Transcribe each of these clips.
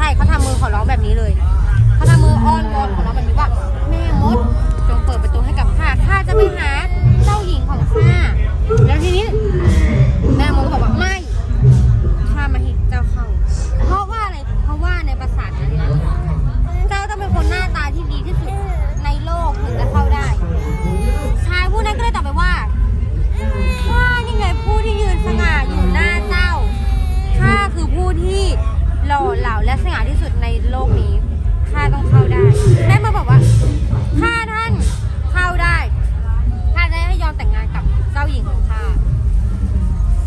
ช่เขาทำมือขอร้องแบบนี้เลยเขาทำมืออ้อนวอนขอร้องแบบนี้ว่าแม่มดจงเปิดประตูให้กับ่อเหล่าและสง่าที่สุดในโลกนี้ข้าต้องเข้าได้แม่มาบอกว่าข้าท่านเข้าได้ข้าจะให้ยอมแต่งงานกับเจ้าหญิงของข้า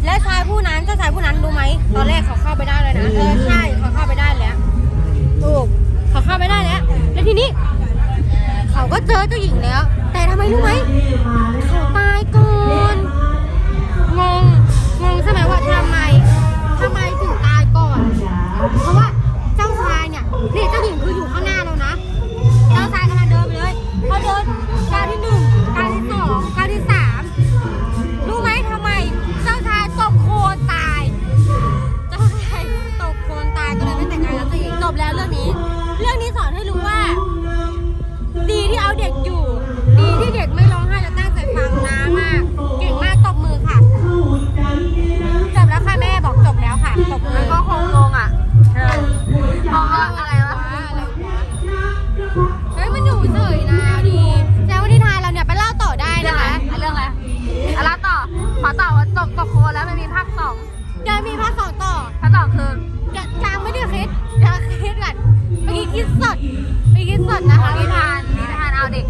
และชายผู้นั้นเจ้าชายผู้นั้นรู้ไหมตอนแรกเขาเข้าไปได้เลยนะเออใช่เขาเข้าไปได้แล้วถูกเขาเข้าไปได้แล้วแล้วทีนี้ เขาก็เจอเจ้าหญิงแล้ว แต่ทำไมรู้ไหม เพราะว่าเจ้าชายเนี่ยนี่เจ้า า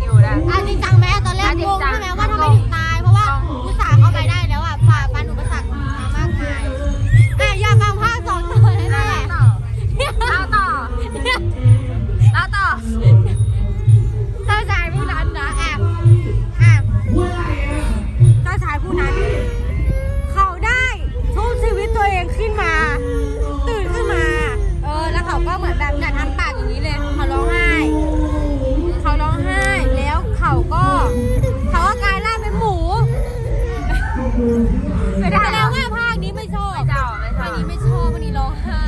อยู่นะ อะจริงจังไหมตอนแรกงงใช่ไหมว่าทำไมถึงตายเพราะว่าอุตส แสดงว่าภาคนี้ไม่ชอบภาคนี้ไม่ชอบภาคนี้ร้องไห้